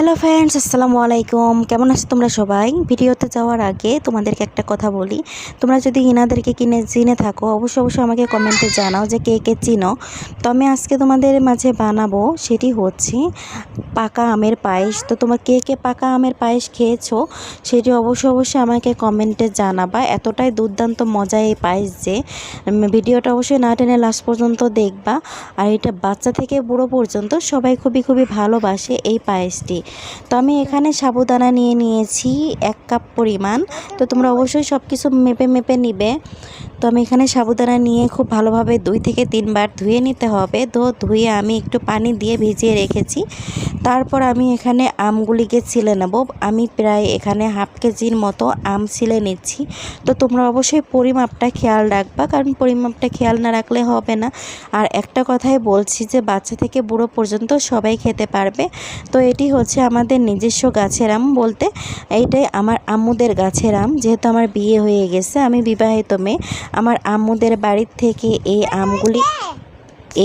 Hello friends, আসসালামু আলাইকুম। কেমন আছো তোমরা সবাই? ভিডিওতে যাওয়ার আগে তোমাদেরকে একটা কথা বলি। তোমরা যদি ইনাদেরকে কিনে চিনে থাকো, অবশ্যই অবশ্যই আমাকে কমেন্টে জানাও যে কে কে চিনো। তো আমি আজকে তোমাদের মাঝে বানাবো, সেটি হচ্ছে পাকা আমের পায়েস। তো তোমার কে কে পাকা আমের পায়েস খেয়েছো, সেটি অবশ্যই অবশ্যই আমাকে কমেন্টে জানাবা। এতটাই দুর্দান্ত মজা এই পায়েস যে ভিডিওটা অবশ্যই না টেনে লাস্ট পর্যন্ত দেখবা। আর এটা বাচ্চা থেকে বুড়ো পর্যন্ত সবাই খুবই খুবই ভালোবাসে এই পায়েসটি। তো আমি এখানে সাবুদানা নিয়ে নিয়েছি এক কাপ পরিমাণ। তো তোমরা অবশ্যই সব কিছু মেপে মেপে নিবে। তো আমি এখানে সাবুদানা নিয়ে খুব ভালোভাবে দুই থেকে তিনবার ধুয়ে নিতে হবে। তো ধুয়ে আমি একটু পানি দিয়ে ভিজিয়ে রেখেছি। তারপর আমি এখানে আমগুলিকে ছিলে নেব। আমি প্রায় এখানে হাফ কেজির মতো আম ছিলে নিচ্ছি। তো তোমরা অবশ্যই পরিমাপটা খেয়াল রাখবা, কারণ পরিমাপটা খেয়াল না রাখলে হবে না। আর একটা কথাই বলছি যে, বাচ্চা থেকে বুড়ো পর্যন্ত সবাই খেতে পারবে। তো এটি হচ্ছে আমাদের নিজস্ব গাছের আম বলতে, এইটাই আমার আম্মুদের গাছের আম। যেহেতু আমার বিয়ে হয়ে গেছে, আমি বিবাহিত মেয়ে, আমার আম্মুদের বাড়ির থেকে এই আমগুলি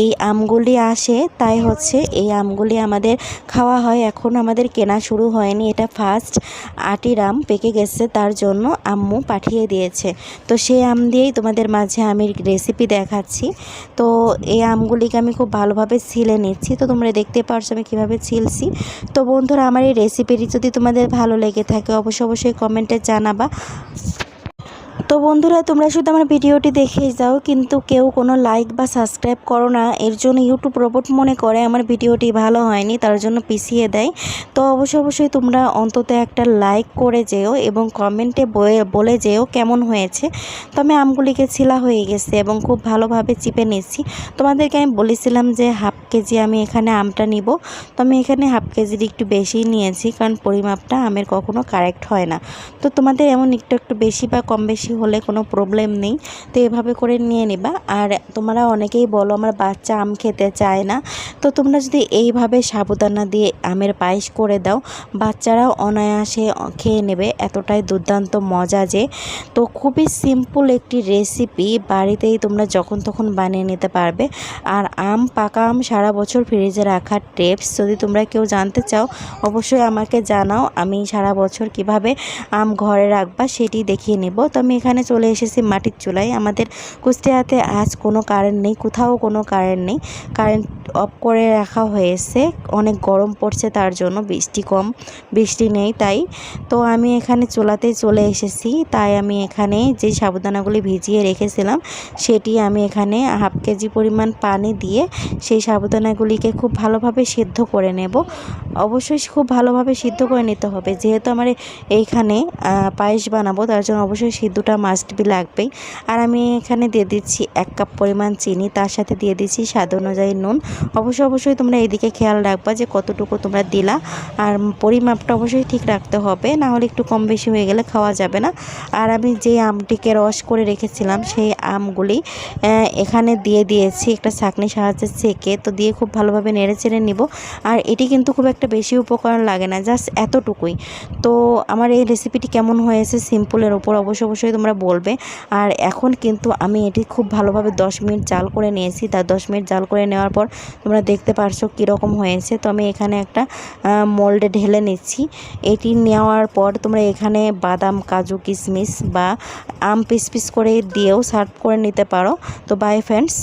এই আমগুলি আসে, তাই হচ্ছে এই আমগুলি আমাদের খাওয়া হয়। এখন আমাদের কেনা শুরু হয়নি, এটা ফার্স্ট আটির আম পেকে গেছে, তার জন্য আম্মু পাঠিয়ে দিয়েছে। তো সেই আম দিয়েই তোমাদের মাঝে আমি রেসিপি দেখাচ্ছি। তো এই আমগুলিকে আমি খুব ভালোভাবে ছিলে নিচ্ছি। তো তোমরা দেখতে পারছ আমি কীভাবে ছিলছি। তো বন্ধুরা, আমার এই রেসিপিটি যদি তোমাদের ভালো লেগে থাকে, অবশ্যই অবশ্যই কমেন্টে জানাবা। তো বন্ধুরা, তোমরা শুধু আমার ভিডিওটি দেখেই যাও, কিন্তু কেউ কোনো লাইক বা সাবস্ক্রাইব করো না। এর জন্য ইউটিউব রোবট মনে করে আমার ভিডিওটি ভালো হয়নি, তার জন্য পিছিয়ে দেয়। তো অবশ্যই অবশ্যই তোমরা অন্তত একটা লাইক করে যেও এবং কমেন্টে বলে যেও কেমন হয়েছে। তো আমি আমগুলিকে ছিলা হয়ে গেছে এবং খুব ভালোভাবে চিপে নিচ্ছি। তোমাদেরকে আমি বলেছিলাম যে হাফ কেজি আমি এখানে আমটা নিব। তো আমি এখানে হাফ কেজির একটু বেশি নিয়েছি, কারণ পরিমাপটা আমের কখনো কারেক্ট হয় না। তো তোমাদের এমন একটু একটু বেশি বা কম বেশি হলে কোনো প্রবলেম নেই। তো এভাবে করে নিয়ে নিবা। আর তোমরা অনেকেই বলো, আমার বাচ্চা আম খেতে চায় না। তো তোমরা যদি এইভাবে সাবুদানা দিয়ে আমের পায়েস করে দাও, বাচ্চারাও অনায়াসে খেয়ে নেবে। এতটাই দুর্দান্ত মজা যে। তো খুবই সিম্পল একটি রেসিপি বাড়িতেই তোমরা যখন তখন বানিয়ে নিতে পারবে। আর আম, পাকা আম সারা বছর ফ্রিজে রাখার টিপস যদি তোমরা কেউ জানতে চাও, অবশ্যই আমাকে জানাও। আমি সারা বছর কীভাবে আম ঘরে রাখবা সেটি দেখিয়ে নেব। তো আমি এখানে চলে এসেছি মাটির চুলায়। আমাদের কুষ্টিয়াতে আজ কোনো কারেন্ট নেই, কোথাও কোনো কারেন্ট নেই। কারেন্ট অফ করে রাখা হয়েছে। অনেক গরম পড়ছে তার জন্য, বৃষ্টি কম, বৃষ্টি নেই তাই। তো আমি এখানে চুলাতেই চলে এসেছি, তাই আমি এখানে যে সাবুদানাগুলি ভিজিয়ে রেখেছিলাম, সেটি আমি এখানে হাফ কেজি পরিমাণ পানি দিয়ে সেই সাবুদানাগুলিকে খুব ভালোভাবে সিদ্ধ করে নেব। অবশ্যই খুব ভালোভাবে সিদ্ধ করে নিতে হবে। যেহেতু আমার এইখানে পায়েস বানাবো, তার জন্য অবশ্যই সিদ্ধটা মাস্ট বি লাগবেই। আর আমি এখানে দিয়ে দিচ্ছি এক কাপ পরিমাণ চিনি, তার সাথে দিয়ে দিচ্ছি স্বাদ অনুযায়ী নুন। অবশ্যই অবশ্যই তোমরা এদিকে খেয়াল রাখবা যে কতটুকু তোমরা দিলা আর পরিমাপটা অবশ্যই ঠিক রাখতে হবে, না হলে একটু কম বেশি হয়ে গেলে খাওয়া যাবে না। আর আমি যে আমটিকে রস করে রেখেছিলাম, সেই আমগুলি এখানে দিয়ে দিয়েছি একটা ছাঁকনি সাহায্যে সেকে তো দিয়ে খুব ভালোভাবে নেড়ে চেড়ে নিব। আর এটি কিন্তু খুব একটা বেশি উপকরণ লাগে না, জাস্ট এতটুকুই। তো আমার এই রেসিপিটি কেমন হয়েছে সিম্পলের ওপর অবশ্যই অবশ্যই তোমরা বলবে। আর এখন কিন্তু আমি এটি খুব ভালোভাবে দশ মিনিট জাল করে নিয়েছি তার দশ মিনিট জাল করে নেওয়ার পর তোমরা দেখতে পারছ কীরকম হয়েছে। তো আমি এখানে একটা মোল্ডে ঢেলে নিচ্ছি। এটি নেওয়ার পর তোমরা এখানে বাদাম, কাজু, কিশমিশ বা আম পিস পিস করে দিয়েও সার্ভ করে নিতে পারো। তো বাই ফ্রেন্ডস